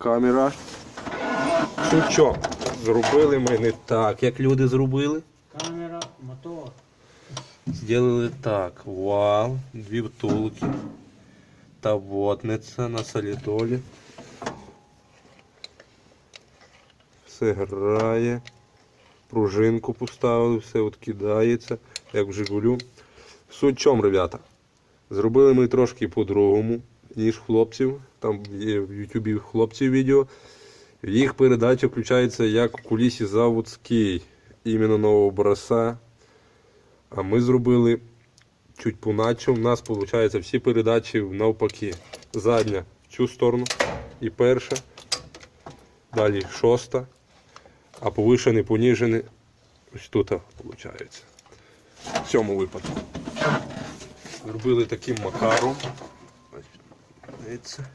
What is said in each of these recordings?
камера. Ну що, зробили ми не так, як люди зробили. Камера, мотор. Зробили так. Вал, дві втулки. Та водниця на солідолі. Все грає. Пружинку поставили, все от кидається, як в Жигулю. Суть в чому, ребята? Зробили ми трошки по-другому, ніж хлопців. Там є в Ютубі хлопців відео. Їх передача включається як в кулісі заводський, іменно нового образця. А ми зробили чуть поначе. У нас виходить всі передачі навпаки. Задня в цю сторону і перша. Далі шоста. А повишений, поніжений ось тут виходить. В цьому випадку. Зробили таким макаром. Дивіться.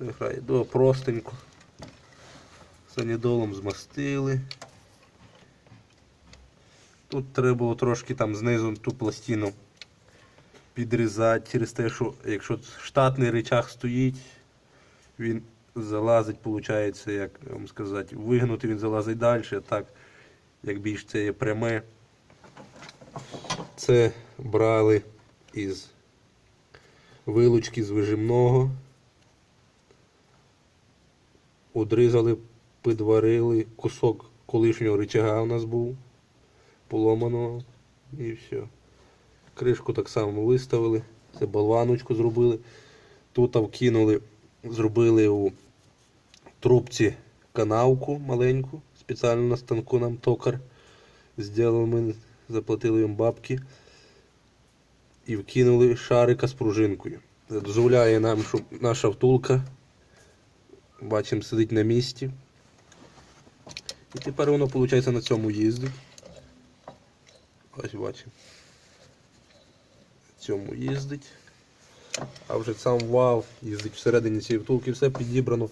Грає до простенько. Санідолом змастили. Тут треба було трошки там знизу ту пластину підрізати через те, що якщо штатний речах стоїть, він залазить, виходить, як вам сказати, вигнути він залазить далі, а так, як більш це є пряме. Це брали із вилучки з вижимного. Одрізали, підварили, кусок колишнього рычага у нас був поломаного і все. Кришку так само виставили, це болваночку зробили. Тут вкинули, зробили у трубці канавку маленьку, спеціально на станку нам токар. Зробили ми, заплатили їм бабки. І вкинули шарика з пружинкою. Це дозволяє нам, щоб наша втулка, бачимо, сидить на місці. І тепер воно, виходить, на цьому їздить. Ось бачимо. На цьому їздить. А вже сам вал їздить всередині цієї втулки, все підібрано.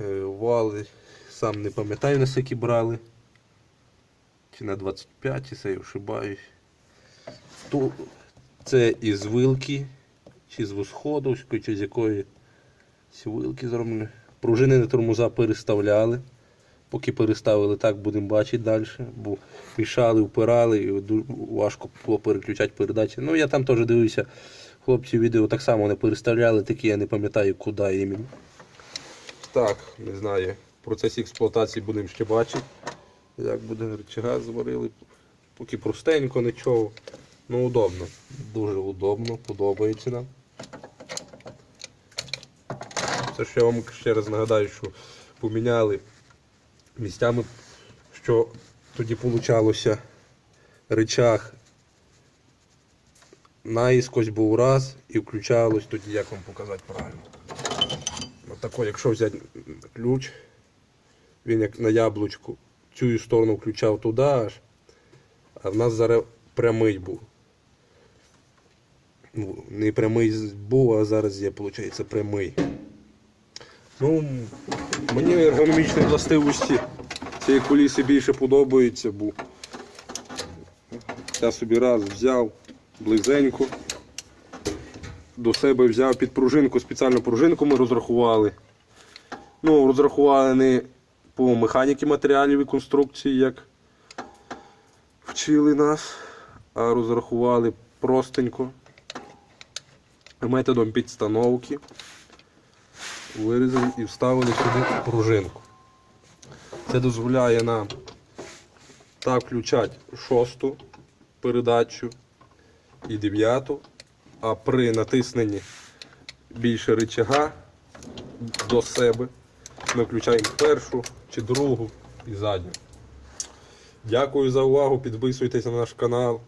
Е, Вали сам не пам'ятаю наскільки брали. Чи на 25, чи це я ошибаюсь. Ту- Це із вилки, чи з восходовської, чи з якої вилки зроблені. Пружини на тормоза переставляли. Поки переставили, так будемо бачити далі. Бо мішали, впирали, і важко було переключати передачі. Ну я там теж дивився, хлопці відео так само вони переставляли, такі я не пам'ятаю, куди іменно. Так, не знаю. Процес експлуатації будемо ще бачити. Як буде рычага зварили. Поки простенько, нічого. Ну удобно. Дуже удобно, подобається нам. Це ще я вам ще раз нагадаю, що поміняли місцями, що тоді получалося рычаг наїскось був раз і включалось тоді, як вам показати правильно. Отако, якщо взяти ключ, він як на яблучку цю сторону включав туди аж, а в нас зараз прямий був. Ну, не прямий був, а зараз є, виходить, прямий. Ну, мені ергономічні властивості цієї куліси більше подобаються, бо я собі раз взяв близенько, до себе взяв під пружинку, спеціальну пружинку ми розрахували. Ну, розрахували не по механіки матеріалів і конструкції, як вчили нас, а розрахували простенько методом підстановки. Вирізали і вставили сюди пружинку. Це дозволяє нам так включати шосту передачу і дев'яту, а при натисненні більше рычага до себе ми включаємо першу чи другу і задню. Дякую за увагу, підписуйтесь на наш канал.